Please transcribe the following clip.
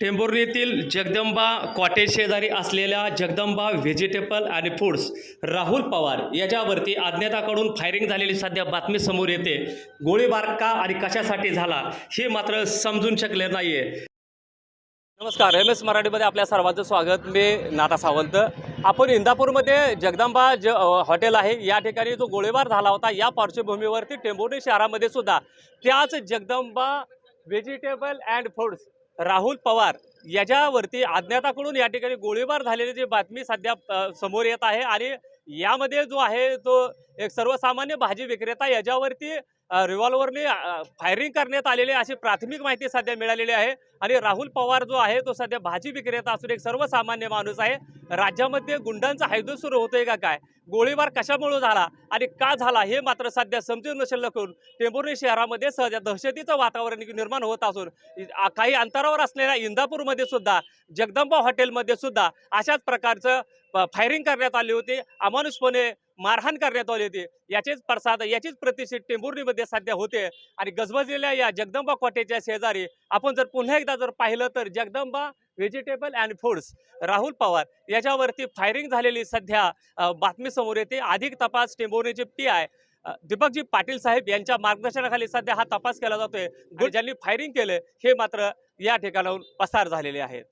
टेंभुर्णीतील Jagdamba cottage शेजारी असलेल्या Jagdamba vegetable आणि फूड्स राहुल पवार याच्यावरती अज्ञाताकडून फायरिंग झालेली सध्या बातमी समोर येते. गोळीबार का आणि कशासाठी झाला हे मात्र समजून शकले नाहीये. नमस्कार एम एस मराठीमध्ये आपल्या सर्वांचं स्वागत. मी नाथा सावंत. आपण इंदापूरमध्ये जगदंबा ज हॉटेल आहे. या ठिकाणी जो गोळीबार झाला होता या पार्श्वभूमीवरती टेंभुर्णी शहरामध्ये सुद्धा त्याच Jagdamba vegetable and foods Rahul Pawar याच्यावरती अज्ञाताकडून या ठिकाणी गोळीबार झालेली जी बातमी सध्या समोर येत आहे आणि यामध्ये जो आहे तो एक सर्वसामान्य भाजी विक्रेता याच्यावरती रिव्हॉल्वरने फायरिंग करण्यात आलेले अशी प्राथमिक माहिती सध्या मिळालेली आहे. आणि राहुल पवार जो आहे तो सध्या भाजी विक्रेता असून एक सर्वसामान्य माणूस आहे. राज्यामध्ये गुंडांचा हायदूर सुरू होतोय का काय? गोळीबार कशामुळे झाला? आणि का झाला? हे मात्र सध्या समजून नसेल करून टेंभुर्णी शहरामध्ये सध्या दहशतीचं वातावरण निर्माण होत असून काही अंतरावर असलेल्या इंदापूरमध्ये सुद्धा जगदंबा हॉटेलमध्ये सुद्धा अशाच प्रकारचं फायरिंग करण्यात आली होती. अमानुषपणे मारहाण करण्यात आली होती. याचेच पडसाद याचीच प्रतिष्ठित टेंभुर्णीमध्ये सध्या होते. आणि गजबजलेल्या या जगदंबा कॉटेजच्या शेजारी आपण जर पुन्हा एकदा जर पाहिलं तर Jagdamba vegetable and foods Rahul Pawar याच्यावरती फायरिंग झालेली सध्या बातमी समोर येते. अधिक तपास टेंभुर्णीचे पी आय दीपकजी पाटील साहेब यांच्या मार्गदर्शनाखाली सध्या हा तपास केला जातोय. ज्यांनी फायरिंग केलं हे मात्र या ठिकाणाहून पसार झालेले आहेत.